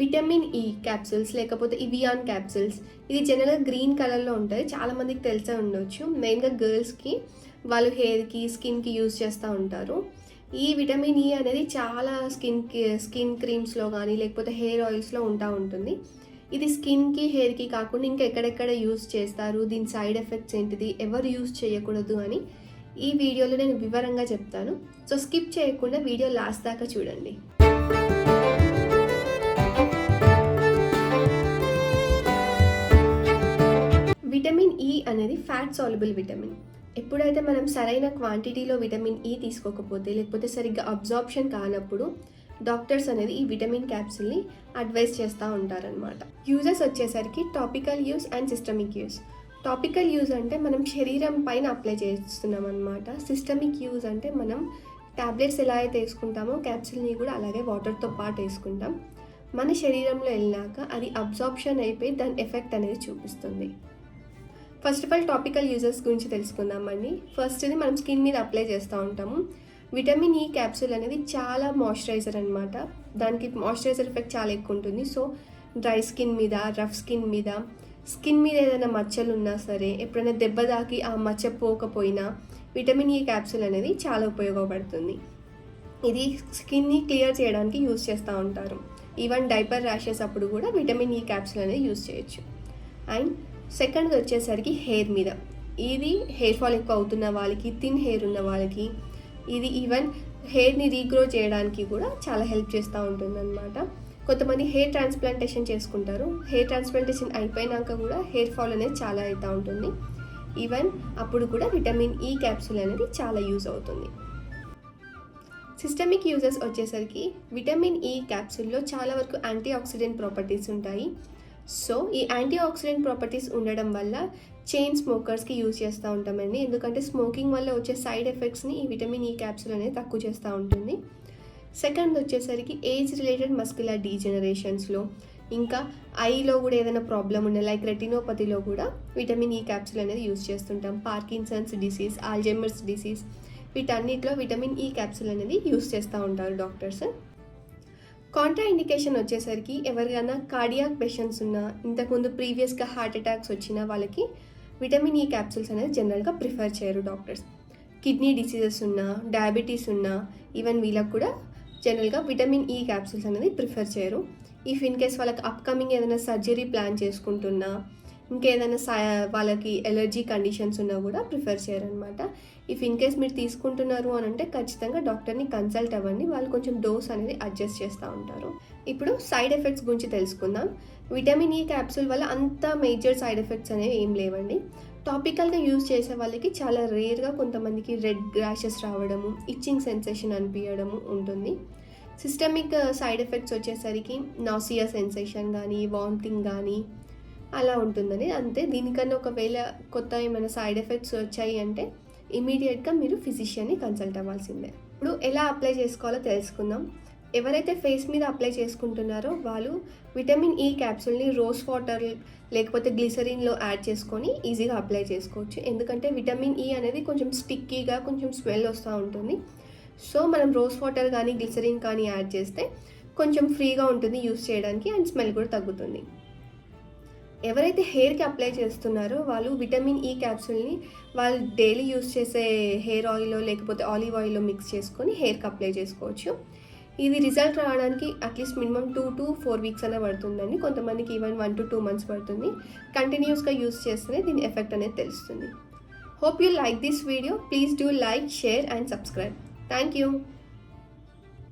Vitamin e E capsules లేకపోతే Evion capsules ఇది జనరల్గా గ్రీన్ కలర్లో ఉంటుంది చాలామందికి తెలిసే ఉండొచ్చు. మెయిన్గా గర్ల్స్కి వాళ్ళు హెయిర్కి స్కిన్కి యూజ్ చేస్తూ ఉంటారు. ఈ విటమిన్ ఈ e అనేది చాలా స్కిన్ స్కిన్ క్రీమ్స్లో కానీ లేకపోతే హెయిర్ ఆయిల్స్లో ఉంటా ఉంటుంది. ఇది స్కిన్కి హెయిర్కి కాకుండా ఇంకా ఎక్కడెక్కడ యూజ్ చేస్తారు దీని సైడ్ ఎఫెక్ట్స్ ఏంటిది ఎవరు యూజ్ చేయకూడదు అని ఈ వీడియోలో నేను వివరంగా చెప్తాను. సో స్కిప్ చేయకుండా వీడియో లాస్ట్ దాకా చూడండి. ఫ్యాట్ సాల్యుబుల్ విటమిన్ ఎప్పుడైతే మనం సరైన క్వాంటిటీలో విటమిన్ ఈ తీసుకోకపోతే లేకపోతే సరిగ్గా అబ్జార్ప్షన్ కానప్పుడు డాక్టర్స్ అనేది ఈ విటమిన్ క్యాప్సిల్ని అడ్వైస్ చేస్తూ ఉంటారనమాట యూజెస్ వచ్చేసరికి topical use and systemic use topical use అంటే మనం శరీరం పైన అప్లై చేస్తున్నాం అనమాట సిస్టమిక్ యూజ్ అంటే మనం ట్యాబ్లెట్స్ ఎలా అయితే వేసుకుంటామో క్యాప్సిల్ని కూడా అలాగే వాటర్తో పాటు వేసుకుంటాం. మన శరీరంలో వెళ్ళినాక అది అబ్జార్ప్షన్ అయిపోయి దాని ఎఫెక్ట్ అనేది చూపిస్తుంది. First of all topical uses గురించి తెలుసుకుందామండి. ఫస్ట్ది మనం స్కిన్ మీద అప్లై చేస్తూ ఉంటాము. విటమిన్ ఈ క్యాప్సూల్ అనేది చాలా మాయిశ్చరైజర్ అనమాట దానికి మాయిశ్చరైజర్ ఎఫెక్ట్ చాలా ఎక్కువ ఉంటుంది. సో డ్రై స్కిన్ మీద రఫ్ స్కిన్ మీద స్కిన్ మీద ఏదైనా మచ్చలు ఉన్నా సరే ఎప్పుడైనా దెబ్బ తాకి ఆ మచ్చ పోకపోయినా విటమిన్ ఈ క్యాప్సూల్ అనేది చాలా ఉపయోగపడుతుంది. ఇది స్కిన్ని క్లియర్ చేయడానికి యూస్ చేస్తూ ఉంటారు. ఈవెన్ డైపర్ ర్యాషెస్ అప్పుడు కూడా విటమిన్ ఈ క్యాప్సూల్ అనేది యూస్ చేయొచ్చు. అండ్ సెకండ్ వచ్చేసరికి హెయిర్ మీద. ఇది హెయిర్ ఫాల్ ఎక్కువ అవుతున్న వాళ్ళకి థిన్ హెయిర్ ఉన్న వాళ్ళకి ఇది ఈవెన్ హెయిర్ని రీగ్రో చేయడానికి కూడా చాలా హెల్ప్ చేస్తూ ఉంటుందన్నమాట. కొంతమంది హెయిర్ ట్రాన్స్ప్లాంటేషన్ చేసుకుంటారు. హెయిర్ ట్రాన్స్ప్లాంటేషన్ అయిపోయినాక కూడా హెయిర్ ఫాల్ అనేది చాలా అవుతూ ఉంటుంది. ఈవెన్ అప్పుడు కూడా విటమిన్ ఈ క్యాప్సూల్ అనేది చాలా యూజ్ అవుతుంది. సిస్టమిక్ యూజెస్ వచ్చేసరికి విటమిన్ ఈ క్యాప్సూల్లో చాలా వరకు యాంటీ ఆక్సిడెంట్ ప్రాపర్టీస్ ఉంటాయి. సో ఈ యాంటీ ఆక్సిడెంట్ ప్రాపర్టీస్ ఉండడం వల్ల చైన్ స్మోకర్స్కి యూజ్ చేస్తూ ఉంటామండి. ఎందుకంటే స్మోకింగ్ వల్ల వచ్చే సైడ్ ఎఫెక్ట్స్ని ఈ విటమిన్ ఈ క్యాప్సూల్ అనేది తక్కువ చేస్తూ ఉంటుంది. సెకండ్ వచ్చేసరికి ఏజ్ రిలేటెడ్ మస్కులర్ డీజనరేషన్స్లో ఇంకా ఐలో కూడా ఏదైనా ప్రాబ్లం ఉండే లైక్ రెటినోపతిలో కూడా విటమిన్ ఈ క్యాప్సూల్ అనేది యూజ్ చేస్తుంటాం. పార్కిన్సన్స్ డిసీజ్ ఆల్జెమర్స్ డిసీజ్ వీటన్నిటిలో విటమిన్ ఈ క్యాప్సూల్ అనేది యూజ్ చేస్తూ ఉంటారు డాక్టర్స్. కాంట్రా ఇండికేషన్ వచ్చేసరికి ఎవరికైనా కార్డియాక్ పేషెంట్స్ ఉన్నా ఇంతకుముందు ప్రీవియస్గా హార్ట్ అటాక్స్ వచ్చిన వాళ్ళకి విటమిన్ ఈ క్యాప్సూల్స్ అనేది జనరల్గా ప్రిఫర్ చేయరు డాక్టర్స్ కిడ్నీ డిసీజెస్ ఉన్నా డయాబెటీస్ ఉన్నా ఈవెన్ వీళ్ళకి కూడా జనరల్గా విటమిన్ ఈ క్యాప్సూల్స్ అనేది ప్రిఫర్ చేయరు. ఇఫ్ ఇన్ కేస్ వాళ్ళకి అప్కమింగ్ ఏదైనా సర్జరీ ప్లాన్ చేసుకుంటున్నా ఇంకేదైనా సా వాళ్ళకి ఎలర్జీ కండిషన్స్ ఉన్నా కూడా ప్రిఫర్ చేయరనమాట. ఇఫ్ ఇన్ కేస్ మీరు తీసుకుంటున్నారు అని అంటే ఖచ్చితంగా డాక్టర్ని కన్సల్ట్ అవ్వండి. వాళ్ళు కొంచెం డోస్ అనేది అడ్జస్ట్ చేస్తూ ఉంటారు. ఇప్పుడు సైడ్ ఎఫెక్ట్స్ గురించి తెలుసుకుందాం. విటమిన్ ఈ క్యాప్సూల్ వల్ల అంత మేజర్ సైడ్ ఎఫెక్ట్స్ అనేవి ఏం లేవండి. టాపికల్గా యూజ్ చేసే వాళ్ళకి చాలా రేర్గా కొంతమందికి రెడ్ గ్రాషెస్ రావడము ఇచ్చింగ్ సెన్సేషన్ అనిపించడము ఉంటుంది. సిస్టమిక్ సైడ్ ఎఫెక్ట్స్ వచ్చేసరికి నాసియా సెన్సేషన్ కానీ వామిటింగ్ కానీ అలా ఉంటుందని. అంతే దీనికన్నా ఒకవేళ కొత్త ఏమైనా సైడ్ ఎఫెక్ట్స్ వచ్చాయి అంటే ఇమీడియట్గా మీరు ఫిజిషియన్ని కన్సల్ట్ అవ్వాల్సిందే. ఇప్పుడు ఎలా అప్లై చేసుకోవాలో తెలుసుకుందాం. ఎవరైతే ఫేస్ మీద అప్లై చేసుకుంటున్నారో వాళ్ళు విటమిన్ ఈ క్యాప్సూల్ని రోజ్ వాటర్ లేకపోతే గ్లిసరిన్లో యాడ్ చేసుకొని ఈజీగా అప్లై చేసుకోవచ్చు. ఎందుకంటే విటమిన్ ఈ అనేది కొంచెం స్టిక్కీగా కొంచెం స్మెల్ వస్తూ ఉంటుంది. సో మనం రోజ్ వాటర్ కానీ గ్లిసరిన్ కానీ యాడ్ చేస్తే కొంచెం ఫ్రీగా ఉంటుంది యూస్ చేయడానికి అండ్ స్మెల్ కూడా తగ్గుతుంది. ఎవరైతే హెయిర్కి అప్లై చేస్తున్నారో వాళ్ళు విటమిన్ ఈ క్యాప్సూల్ని వాళ్ళు డైలీ యూస్ చేసే హెయిర్ ఆయిల్లో లేకపోతే ఆలివ్ ఆయిల్లో మిక్స్ చేసుకొని హెయిర్కి అప్లై చేసుకోవచ్చు. ఇది రిజల్ట్ రావడానికి at least minimum two to four weeks అనే పడుతుందండి. కొంతమందికి even one to two months పడుతుంది. కంటిన్యూస్గా యూస్ చేస్తేనే దీని ఎఫెక్ట్ అనేది తెలుస్తుంది. Hope you like this video please do like share and subscribe thank you